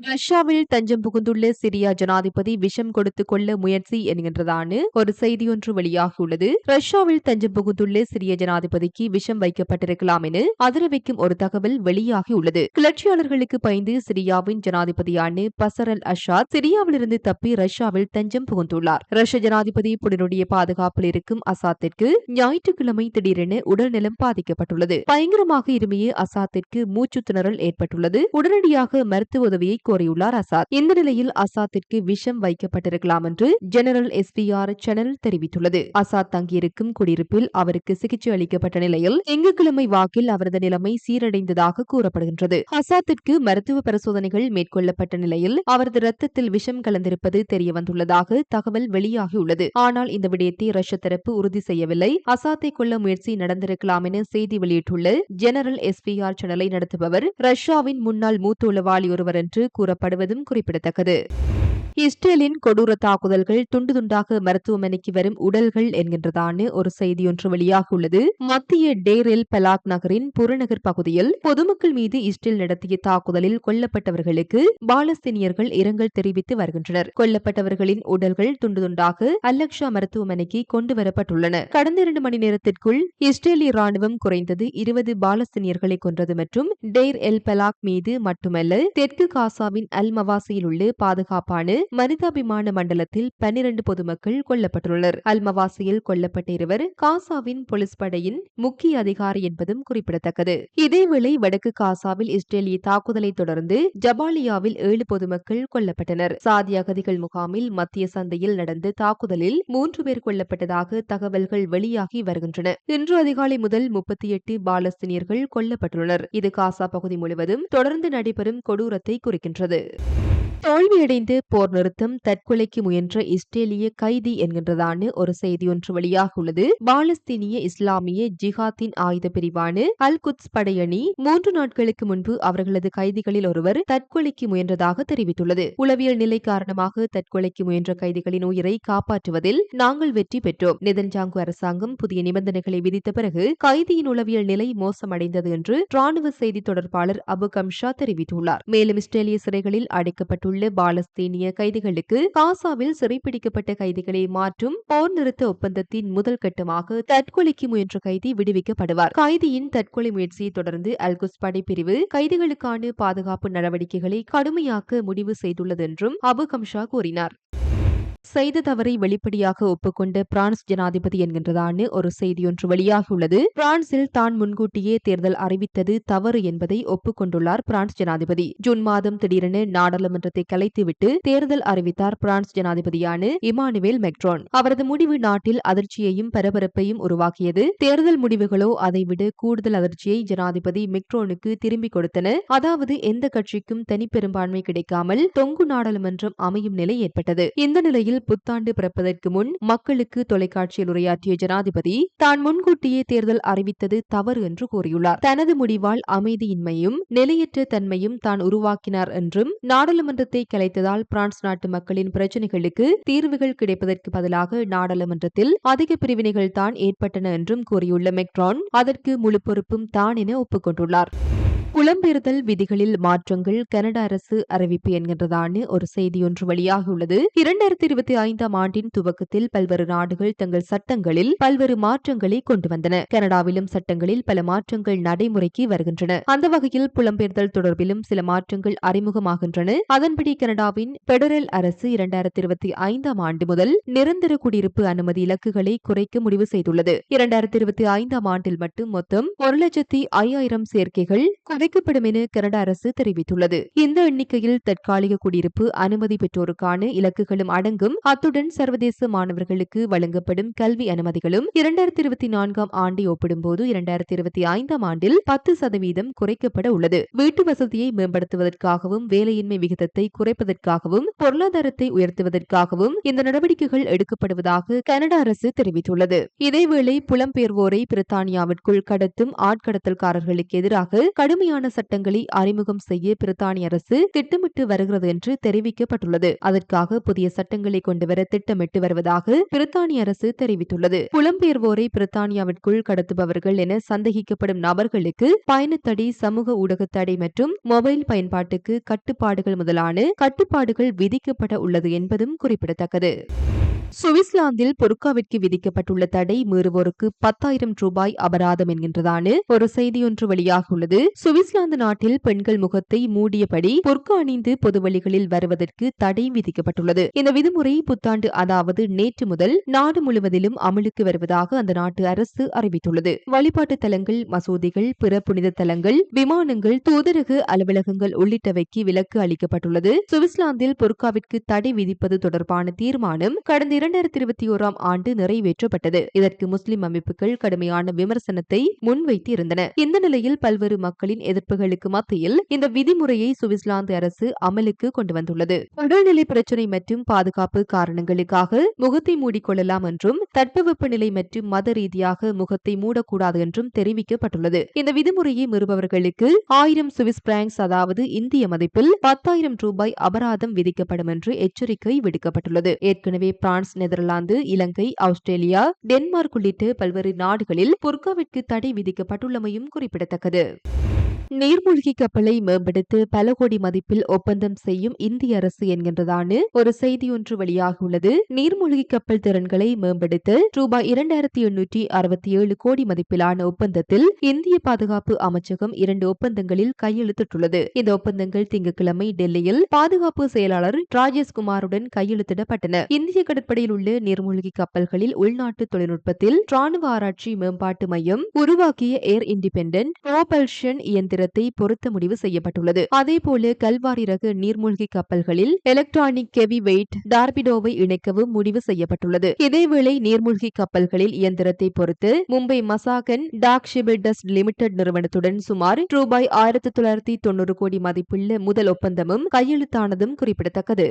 ரஷ்யாவில் தஞ்சம் புகுந்துள்ள சிரியா ஜனாதிபதி விஷம் கொடுத்து கொள்ள முயற்சி என்கின்றதான ஒரு செய்தி ஒன்று வெளியாகியுள்ளது. ரஷ்யாவில் தஞ்சம் புகுந்துள்ள சிரிய ஜனாதிபதிக்கு விஷம் வைக்கப்பட்டிருக்கலாம் என அதிரவிக்கும் ஒரு தகவல் வெளியாகியுள்ளது. கிளர்ச்சியாளர்களுக்கு பயந்து சிரியாவின் ஜனாதிபதியான பசரல் அஷாத் சிரியாவிலிருந்து தப்பி ரஷ்யாவில் தஞ்சம் புகுந்துள்ளார். ரஷ்ய ஜனாதிபதி புடனுடைய பாதுகாப்பில் இருக்கும் அசாத்திற்கு ஞாயிற்றுக்கிழமை திடீரென உடல்நலம் பாதிக்கப்பட்டுள்ளது. பயங்கரமாக இருமையே அசாத்திற்கு மூச்சு திணறல் ஏற்பட்டுள்ளது. உடனடியாக மருத்துவ உதவியை கோரியுள்ளார் அசாத். இந்த நிலையில் அசாத்திற்கு விஷம் வைக்கப்பட்டிருக்கலாம் என்று general S P R channel தெரிவித்துள்ளது. அசாத் தங்கியிருக்கும் குடியிருப்பில் அவருக்கு சிகிச்சை அளிக்கப்பட்ட நிலையில் திங்கட்கிழமை வாக்கில் அவரது நிலைமை சீரடைந்ததாக கூறப்படுகின்றது. அசாத்திற்கு மருத்துவ பரிசோதனைகள் மேற்கொள்ளப்பட்ட நிலையில் அவரது ரத்தத்தில் விஷம் கலந்திருப்பது தெரியவந்துள்ளதாக தகவல் வெளியாகியுள்ளது. ஆனால் இந்த விடயத்தை ரஷ்ய தரப்பு உறுதி செய்யவில்லை. அசாத்தை கொல்ல முயற்சி நடந்திருக்கலாம் என செய்தி வெளியிட்டுள்ள ஜெனரல் எஸ்பிஆர் சேனலை நடத்துபவர் ரஷ்யாவின் முன்னாள் மூத்த உளவாளி ஒருவர் என்று கூறப்படுவதும் குறிப்பிடத்தக்கது. இஸ்ரேலின் கொடூர தாக்குதல்கள் துண்டு துண்டாக மருத்துவமனைக்கு வரும் உடல்கள் என்கின்றதான ஒரு செய்தி ஒன்று வெளியாகியுள்ளது மத்திய டேரில் பலாக் நகரின் புறநகர் பகுதியில் பொதுமக்கள் மீது இஸ்ரேல் நடத்திய தாக்குதலில் கொல்லப்பட்டவர்களுக்கு பாலஸ்தீனியர்கள் இரங்கல் தெரிவித்து வருகின்றனர். கொல்லப்பட்டவர்களின் உடல்கள் துண்டு துண்டாக அல்லக்ஷா மருத்துவமனைக்கு கொண்டு வரப்பட்டுள்ளன. கடந்த இரண்டு மணி நேரத்திற்குள் இஸ்ரேலிய ராணுவம் குறைந்தது இருபது பாலஸ்தீனியர்களை கொன்றது மற்றும் டேர் எல் பலாக் மீது மட்டுமல்ல தெற்கு காசாவின் அல் மவாசியில் உள்ள பாதுகாப்பான மனிதாபிமான மண்டலத்தில் பன்னிரண்டு பொதுமக்கள் கொல்லப்பட்டுள்ளனர். அல்மவாசியில் கொல்லப்பட்ட இருவர் காசாவின் போலீஸ் படையின் முக்கிய அதிகாரி என்பதும் குறிப்பிடத்தக்கது. இதேவேளை வடக்கு காசாவில் இஸ்ரேலிய தாக்குதலை தொடர்ந்து ஜபாலியாவில் ஏழு பொதுமக்கள் கொல்லப்பட்டனர். சாதி அகதிகள் முகாமில் மத்திய சந்தையில் நடந்த தாக்குதலில் மூன்று பேர் கொல்லப்பட்டதாக தகவல்கள் வெளியாகி வருகின்றன. இன்று அதிகாலை முதல் முப்பத்தி எட்டு பாலஸ்தீனியர்கள் கொல்லப்பட்டுள்ளனர். இது காசா பகுதி முழுவதும் தொடர்ந்து நடைபெறும் கொடூரத்தை குறிக்கின்றது. தோல்வியடைந்து போர் நிறுத்தம் தற்கொலைக்கு முயன்ற இஸ்ரேலிய கைதி என்கின்றதான ஒரு செய்தி ஒன்று வெளியாகியுள்ளது பாலஸ்தீனிய இஸ்லாமிய ஜிஹாத்தின் ஆயுத பிரிவான அல் குத்ஸ் படையணி மூன்று நாட்களுக்கு முன்பு அவர்களது கைதிகளில் ஒருவர் தற்கொலைக்கு முயன்றதாக தெரிவித்துள்ளது. உளவியல் நிலை காரணமாக தற்கொலைக்கு முயன்ற கைதிகளின் உயிரை காப்பாற்றுவதில் நாங்கள் வெற்றி பெற்றோம். நெதன்ஜாங்கு அரசாங்கம் புதிய நிபந்தனைகளை விதித்த பிறகு கைதியின் உளவியல் நிலை மோசமடைந்தது என்று ராணுவ செய்தி தொடர்பாளர் அபு கம்ஷா தெரிவித்துள்ளார். மேலும் இஸ்ரேலிய சிறைகளில் அடைக்கப்பட்டுள்ள பாலஸ்தீனிய கைதிகளுக்கு காசாவில் சிறைப்பிடிக்கப்பட்ட கைதிகளை மாற்றும் போர் நிறுத்த ஒப்பந்தத்தின் முதல் கட்டமாக தற்கொலைக்கு முயன்ற கைதி விடுவிக்கப்படுவார். கைதியின் தற்கொலை முயற்சியை தொடர்ந்து அல்குஸ் படைப்பிரிவு கைதிகளுக்கான பாதுகாப்பு நடவடிக்கைகளை கடுமையாக்க முடிவு செய்துள்ளது என்றும் அபு கம்ஷா கூறினார். செய்த தவறை வெளிப்படையாக ஒப்புக்கொண்ட பிரான்ஸ் ஜனாதிபதி என்கின்றதான ஒரு செய்தியொன்று வெளியாகியுள்ளது. பிரான்சில் தான் முன்கூட்டியே தேர்தல் அறிவித்தது தவறு என்பதை ஒப்புக்கொண்டுள்ளார் பிரான்ஸ் ஜனாதிபதி. ஜூன் மாதம் திடீரென நாடாளுமன்றத்தை கலைத்துவிட்டு தேர்தல் அறிவித்தார் பிரான்ஸ் ஜனாதிபதியான இமானுவேல் மெக்ரோன். அவரது முடிவு நாட்டில் அதிர்ச்சியையும் பரபரப்பையும் உருவாக்கியது. தேர்தல் முடிவுகளோ அதைவிட கூடுதல் அதிர்ச்சியை ஜனாதிபதி மெக்ரோனுக்கு திரும்பிக் கொடுத்தன. அதாவது எந்த கட்சிக்கும் தனிப்பெரும்பான்மை கிடைக்காமல் தொங்கு நாடாளுமன்றம் அமையும் நிலை ஏற்பட்டது. இந்த நிலையில் புத்தாண்டு பிறப்பதற்கு முன் மக்களுக்கு தொலைக்காட்சியில் உரையாற்றிய ஜனாதிபதி தான் முன்கூட்டியே தேர்தல் அறிவித்தது தவறு என்று கூறியுள்ளார். தனது முடிவால் அமைதியின்மையும் நிலையற்ற தன்மையும் தான் உருவாக்கினார் என்றும் நாடாளுமன்றத்தை கலைத்ததால் பிரான்ஸ் நாட்டு மக்களின் பிரச்சினைகளுக்கு தீர்வுகள் கிடைப்பதற்கு பதிலாக நாடாளுமன்றத்தில் அதிக பிரிவினைகள் தான் ஏற்பட்டன என்றும் கூறியுள்ள மெக்ரான் அதற்கு முழு பொறுப்பும் தான் என ஒப்புக்கொண்டுள்ளார். புலம்பெயர்தல் விதிகளில் மாற்றங்கள் கனடா அரசு அறிவிப்பு என்கின்றதான ஒரு செய்தி ஒன்று வெளியாகியுள்ளது. இரண்டாயிரத்தி இருபத்தி ஐந்தாம் ஆண்டின் துவக்கத்தில் பல்வேறு நாடுகள் தங்கள் சட்டங்களில் பல்வேறு மாற்றங்களை கொண்டு வந்தன. கனடாவிலும் சட்டங்களில் பல மாற்றங்கள் நடைமுறைக்கு வருகின்றன. அந்த வகையில் புலம்பெயர்தல் தொடர்பிலும் சில மாற்றங்கள் அறிமுகமாகின்றன. அதன்படி கனடாவின் பெடரல் அரசு இரண்டாயிரத்தி இருபத்தி ஐந்தாம் ஆண்டு முதல் நிரந்தர குடியிருப்பு அனுமதி இலக்குகளை குறைக்க முடிவு செய்துள்ளது. இரண்டாயிரத்தி இருபத்தி ஐந்தாம் ஆண்டில் மட்டும் மொத்தம் ஒரு லட்சத்தி ஐயாயிரம் சேர்க்கைகள் குறைக்க குறைக்கப்படும் என கனடா அரசு தெரிவித்துள்ளது. இந்த எண்ணிக்கையில் தற்காலிக குடியிருப்பு அனுமதி பெற்றோருக்கான இலக்குகளும் அடங்கும். அத்துடன் சர்வதேச மாணவர்களுக்கு வழங்கப்படும் கல்வி அனுமதிகளும் இரண்டாயிரத்தி இருபத்தி நான்காம் ஆண்டை ஒப்பிடும்போது இரண்டாயிரத்தி இருபத்தி ஐந்தாம் ஆண்டில் பத்து சதவீதம் குறைக்கப்பட உள்ளது. வீட்டு வசதியை மேம்படுத்துவதற்காகவும் வேலையின்மை விகிதத்தை குறைப்பதற்காகவும் பொருளாதாரத்தை உயர்த்துவதற்காகவும் இந்த நடவடிக்கைகள் எடுக்கப்படுவதாக கனடா அரசு தெரிவித்துள்ளது. இதேவேளை புலம்பெயர்வோரை பிரித்தானியாவிற்குள் கடத்தும் ஆட்கடத்தல்காரர்களுக்கு எதிராக கடுமையான புதிதான சட்டங்களை அறிமுகம் செய்ய பிரித்தானிய அரசு திட்டமிட்டு வருகிறது என்று தெரிவிக்கப்பட்டுள்ளது. அதற்காக புதிய சட்டங்களை கொண்டுவர திட்டமிட்டு வருவதாக பிரித்தானிய அரசு தெரிவித்துள்ளது. புலம்பெயர்வோரை பிரித்தானியாவிற்குள் கடத்துபவர்கள் என சந்தேகிக்கப்படும் நபர்களுக்கு பயணத்தடை சமூக ஊடக தடை மற்றும் மொபைல் பயன்பாட்டுக்கு கட்டுப்பாடுகள் முதலான கட்டுப்பாடுகள் விதிக்கப்பட உள்ளது என்பதும் குறிப்பிடத்தக்கது. சுவிட்சர்லாந்தில் பொருட்காவிற்கு விதிக்கப்பட்டுள்ள தடை மீறுவோருக்கு பத்தாயிரம் ரூபாய் அபராதம் என்கின்றதான ஒரு செய்தியொன்று வெளியாகியுள்ளது. சுவிட்சர்லாந்து நாட்டில் பெண்கள் முகத்தை மூடியபடி பொற்கா அணிந்து பொது வழிகளில் வருவதற்கு தடை விதிக்கப்பட்டுள்ளது. இந்த விதிமுறை புத்தாண்டு அதாவது நேற்று முதல் நாடு முழுவதிலும் அமலுக்கு வருவதாக அந்த நாட்டு அரசு அறிவித்துள்ளது. வழிபாட்டு தலங்கள் மசூதிகள் பிற புனித தலங்கள் விமானங்கள் தூதரக அலுவலகங்கள் உள்ளிட்டவைக்கு விலக்கு அளிக்கப்பட்டுள்ளது. சுவிட்சர்லாந்தில் பொருக்காவிற்கு தடை விதிப்பது தொடர்பான தீர்மானம் கடந்த இரண்டாயிரத்தி இருபத்தி ஓராம் ஆண்டு நிறைவேற்றப்பட்டது. இதற்கு முஸ்லிம் அமைப்புகள் கடுமையான விமர்சனத்தை முன்வைத்து இருந்தன இந்த நிலையில் பல்வேறு மக்களின் எதிர்ப்புகளுக்கு மத்தியில் இந்த விதிமுறையை சுவிட்சர்லாந்து அரசு அமலுக்கு கொண்டு வந்துள்ளது. உடல்நிலை பிரச்சினை மற்றும் பாதுகாப்பு காரணங்களுக்காக முகத்தை மூடிக்கொள்ளலாம் என்றும் தட்பவெப்பநிலை மற்றும் மத ரீதியாக முகத்தை மூடக்கூடாது என்றும் தெரிவிக்கப்பட்டுள்ளது. இந்த விதிமுறையை மீறுபவர்களுக்கு ஆயிரம் சுவிஸ் பிராங்க்ஸ் அதாவது இந்திய மதிப்பில் பத்தாயிரம் ரூபாய் அபராதம் விதிக்கப்படும் என்று எச்சரிக்கை விடுக்கப்பட்டுள்ளது. ஏற்கனவே France Netherlands Ilangai Australia Denmark உள்ளிட்ட பல்வேறு நாடுகளில் புர்காவிற்கு தடை விதிக்கப்பட்டுள்ளமையும் குறிப்பிடத்தக்கது. நீர்மூழ்கி கப்பலை மேம்படுத்த பல கோடி மதிப்பில் ஒப்பந்தம் செய்யும் இந்திய அரசு என்கின்றதான ஒரு செய்தி ஒன்று வெளியாகியுள்ளது. நீர்மூழ்கி கப்பல் திறன்களை மேம்படுத்த ரூபாய் இரண்டாயிரத்தி எண்ணூற்றி அறுபத்தி ஏழு கோடி மதிப்பிலான ஒப்பந்தத்தில் இந்திய பாதுகாப்பு அமைச்சகம் இரண்டு ஒப்பந்தங்களில் கையெழுத்திட்டுள்ளது. இந்த ஒப்பந்தங்கள் திங்கட்கிழமை டெல்லியில் பாதுகாப்பு செயலாளர் ராஜேஷ் குமாருடன் கையெழுத்திடப்பட்டன. இந்திய கடற்படையில் உள்ள நீர்மூழ்கி கப்பல்களில் உள்நாட்டு தொழில்நுட்பத்தில் ராணுவ ஆராய்ச்சி மேம்பாட்டு மையம் உருவாக்கிய ஏர் இண்டிபெண்டன்ட் ப்ரோபல்ஷன் இயந்திரத்தை பொருத்த முடிவு செய்யப்பட்டுள்ளது. அதேபோல கல்வாரி ரக நீர்மூழ்கி கப்பல்களில் எலக்ட்ரானிக் கெவி வெயிட் டார்பிடோவை இணைக்கவும் முடிவு செய்யப்பட்டுள்ளது. இதேவேளை நீர்மூழ்கி கப்பல்களில் இயந்திரத்தை பொறுத்து Mumbai Mazagon dock shipbuilders limited நிறுவனத்துடன் சுமார் ரூபாய் ஆயிரத்தி தொள்ளாயிரத்தி தொண்ணூறு கோடி மதிப்புள்ள முதல் ஒப்பந்தமும் கையெழுத்தானதும் குறிப்பிடத்தக்கது.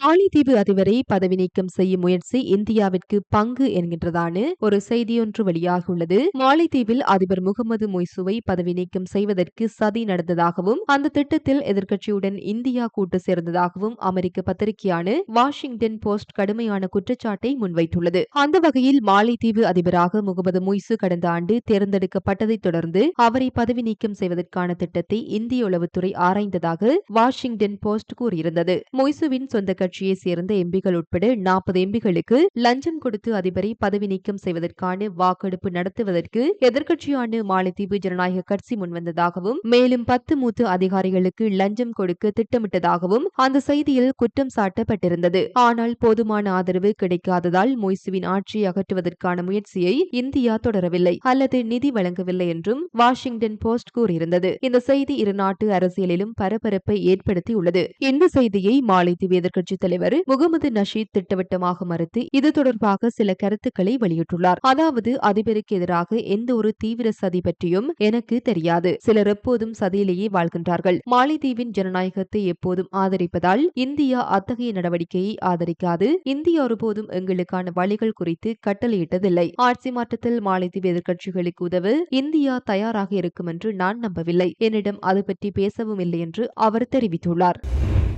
மாலைதீவு அதிபரை பதவி நீக்கம் செய்யும் முயற்சி இந்தியாவிற்கு பங்கு என்கின்றதான ஒரு செய்தியொன்று வெளியாகியுள்ளது. மாலைதீவில் அதிபர் முகமது மொய்சுவை பதவி நீக்கம் செய்வதற்கு சதி நடந்ததாகவும் அந்த திட்டத்தில் எதிர்க்கட்சியுடன் இந்தியா கூட்டு சேர்ந்ததாகவும் அமெரிக்க பத்திரிகையான வாஷிங்டன் போஸ்ட் கடுமையான குற்றச்சாட்டை முன்வைத்துள்ளது. அந்த வகையில் மாலைதீவு அதிபராக முகமது மொய்சு கடந்த ஆண்டு தேர்ந்தெடுக்கப்பட்டதைத் தொடர்ந்து அவரை பதவி நீக்கம் செய்வதற்கான திட்டத்தை இந்திய உளவுத்துறை ஆராய்ந்ததாக வாஷிங்டன் போஸ்ட் கூறியிருந்தது. மொய்சுவின் சொந்த கட்சியை சேர்ந்த எம்பிகள் உட்பட நாற்பது எம்பிகளுக்கு லஞ்சம் கொடுத்து அதிபரை பதவி நீக்கம் செய்வதற்கான வாக்கெடுப்பு நடத்துவதற்கு எதிர்க்கட்சியான மாலத்தீவு ஜனநாயக கட்சி முன்வந்ததாகவும் மேலும் பத்து மூத்த அதிகாரிகளுக்கு லஞ்சம் கொடுக்க திட்டமிட்டதாகவும் அந்த செய்தியில் குற்றம் சாட்டப்பட்டிருந்தது. ஆனால் போதுமான ஆதரவு கிடைக்காததால் மொய்சுவின் ஆட்சியை அகற்றுவதற்கான முயற்சியை இந்தியா தொடரவில்லை அல்லது நிதி வழங்கவில்லை என்றும் வாஷிங்டன் போஸ்ட் கூறியிருந்தது. இந்த செய்தி இரு நாட்டு அரசியலிலும் பரபரப்பை ஏற்படுத்தியுள்ளது. இந்த செய்தியை மாலைத்தீவு எதிர்க்கட்சி தலைவர் முகமது நஷீத் திட்டவட்டமாக மறுத்து இது தொடர்பாக சில கருத்துக்களை வெளியிட்டுள்ளார். அதாவது அதிபருக்கு எதிராக எந்த ஒரு தீவிர சதி பற்றியும் எனக்கு தெரியாது. சிலர் எப்போதும் சதியிலேயே வாழ்கின்றார்கள். மாலைதீவின் ஜனநாயகத்தை எப்போதும் ஆதரிப்பதால் இந்தியா அத்தகைய நடவடிக்கையை ஆதரிக்காது. இந்தியா ஒருபோதும் எங்களுக்கான வழிகள் குறித்து கட்டளையிட்டதில்லை. ஆட்சி மாற்றத்தில் மாலைதீவு எதிர்க்கட்சிகளுக்கு உதவ இந்தியா தயாராக இருக்கும் என்று நான் நம்பவில்லை. என்னிடம் அது பற்றி பேசவும் இல்லை என்று அவர் தெரிவித்துள்ளார்.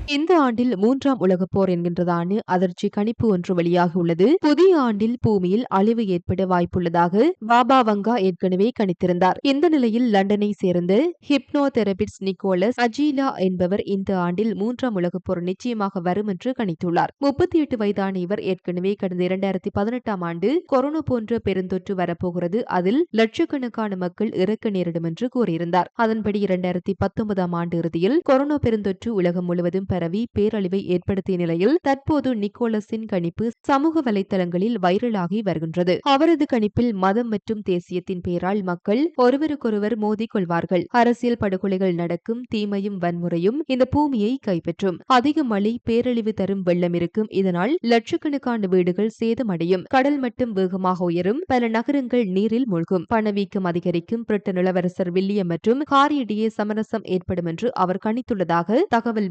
இந்த ஆண்டில் மூன்றாம் உலகப் போர் என்கின்றதான அதிர்ச்சி கணிப்பு ஒன்று வெளியாகியுள்ளது புதிய ஆண்டில் பூமியில் அழிவு ஏற்பட வாய்ப்புள்ளதாக பாபா வங்கா ஏற்கனவே கணித்திருந்தார். இந்த நிலையில் லண்டனை சேர்ந்த ஹிப்னோ தெரபிட்ஸ் நிக்கோலஸ் அஜீலா என்பவர் இந்த ஆண்டில் மூன்றாம் உலகப் போர் நிச்சயமாக வரும் என்று கணித்துள்ளார். முப்பத்தி எட்டு வயதான இவர் ஏற்கனவே கடந்த இரண்டாயிரத்தி பதினெட்டாம் ஆண்டு கொரோனா போன்ற பெருந்தொற்று வரப்போகிறது. அதில் லட்சக்கணக்கான மக்கள் இறக்க நேரிடும் என்று கூறியிருந்தார். அதன்படி இரண்டாயிரத்தி பத்தொன்பதாம் ஆண்டு இறுதியில் கொரோனா பெருந்தொற்று உலகம் முழுவதும் பரவி பேரழிவை ஏற்படுத்திய நிலையில் தற்போது நிக்கோலஸின் கணிப்பு சமூக வலைதளங்களில் வைரலாகி வருகின்றது. அவரது கணிப்பில் மதம் மற்றும் தேசியத்தின் பெயரால் மக்கள் ஒருவருக்கொருவர் மோதிக் கொள்வார்கள். அரசியல் படுகொலைகள் நடக்கும் தீமையும் வன்முறையும் இந்த பூமியை கைப்பற்றும். அதிக மழை பேரழிவு தரும் வெள்ளம் இருக்கும். இதனால் லட்சக்கணக்கான வீடுகள் சேதமடையும். கடல் மட்டம் வேகமாக உயரும். பல நகரங்கள் நீரில் மூழ்கும். பணவீக்கம் அதிகரிக்கும். பிரிட்டன் இளவரசர் வில்லியம் மற்றும் காரியிடையே சமரசம் ஏற்படும் என்று அவர் கணித்துள்ளதாக தகவல்